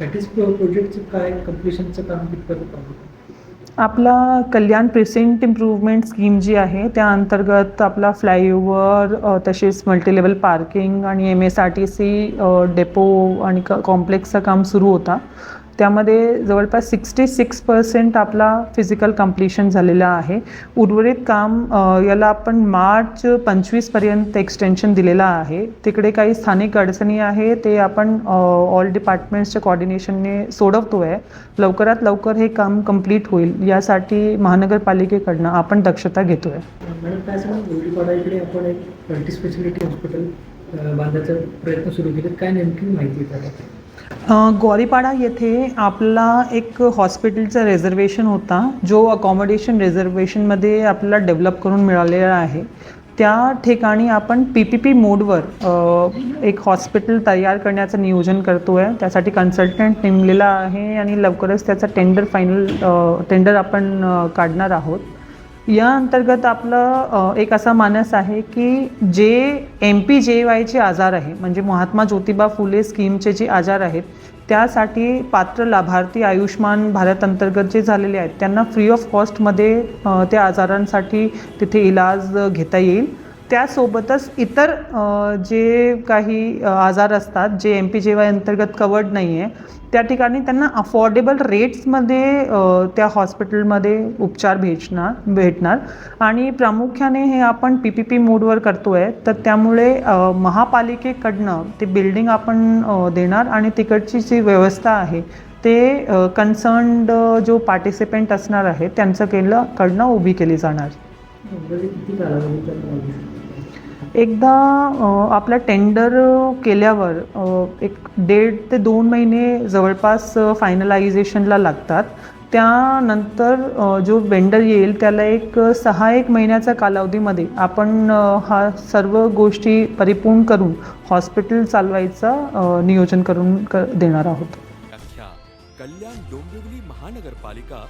प्रोजेक्टचं काय कम्प्लिशनचं काम कितपर्यंत आपला कल्याण प्रेसेंट इम्प्रूव्हमेंट स्कीम जी आहे त्या अंतर्गत आपला फ्लायओव्हर तसेच मल्टीलेवल पार्किंग आणि M S R T C depot आणि क कॉम्प्लेक्सचं काम सुरू होता. त्यामध्ये जवळपास सिक्स्टी सिक्स पर्सेंट आपला फिजिकल कम्प्लिशन झालेलं आहे. उर्वरित काम याला आपण मार्च पंचवीसपर्यंत एक्सटेन्शन दिलेलं आहे. तिकडे काही स्थानिक अडचणी आहे ते आपण ऑल डिपार्टमेंट्सच्या कॉर्डिनेशनने सोडवतो आहे लवकरात लवकर हे काम कंप्लीट होईल यासाठी महानगरपालिकेकडनं आपण दक्षता घेतो आहे मॅडम काय सांगा आपण एक स्पेशालिटी हॉस्पिटल बांधायचा प्रयत्न सुरू केले काय नेमकी माहिती आहे गौरीपाडा येथे आपला एक हॉस्पिटलचा रिझर्वेशन होता जो अकॉमोडेशन रिझर्वेशनमध्ये आपल्याला डेव्हलप करून मिळालेला आहे. त्या ठिकाणी आपण पी पी पी मोडवर एक हॉस्पिटल तयार करण्याचं नियोजन करतो आहे त्यासाठी कन्सल्टंट नेमलेला आहे आणि लवकरच त्याचा टेंडर फायनल टेंडर आपण काढणार आहोत. या अंतर्गत आपलं एक असा मानस आहे की जे एम पी जे वायचे आजार आहे म्हणजे महात्मा ज्योतिबा फुले स्कीमचे जे आजार आहेत त्यासाठी पात्र लाभार्थी आयुष्मान भारत अंतर्गत जे झालेले आहेत त्यांना फ्री ऑफ कॉस्टमध्ये त्या आजारांसाठी तिथे इलाज घेता येईल. त्यासोबतच इतर जे काही आजार असतात जे एम पी जे वाय अंतर्गत कवर्ड नाही आहे त्या ठिकाणी त्यांना अफोर्डेबल रेट्समध्ये त्या हॉस्पिटलमध्ये उपचार भेटणार भेटणार. आणि प्रामुख्याने हे आपण पी पी पी मोडवर करतो आहे तर त्यामुळे महापालिकेकडनं ते बिल्डिंग आपण देणार आणि तिकडची जी व्यवस्था आहे ते कन्सर्न्ड जो पार्टिसिपेंट असणार आहे त्यांचं केलं कडनं उभी केली जाणार. किती शकतो? एकदा आपला टेंडर केल्यावर एक दीड ते दोन महिने जवळपास फायनलायझेशनला लागतात. त्यानंतर जो वेंडर येईल त्याला एक सहा एक महिन्याच्या कालावधीमध्ये आपण हा सर्व गोष्टी परिपूर्ण करून हॉस्पिटल चालवायचं नियोजन करून क देणार आहोत. कल्याण डोंबिवली महानगरपालिका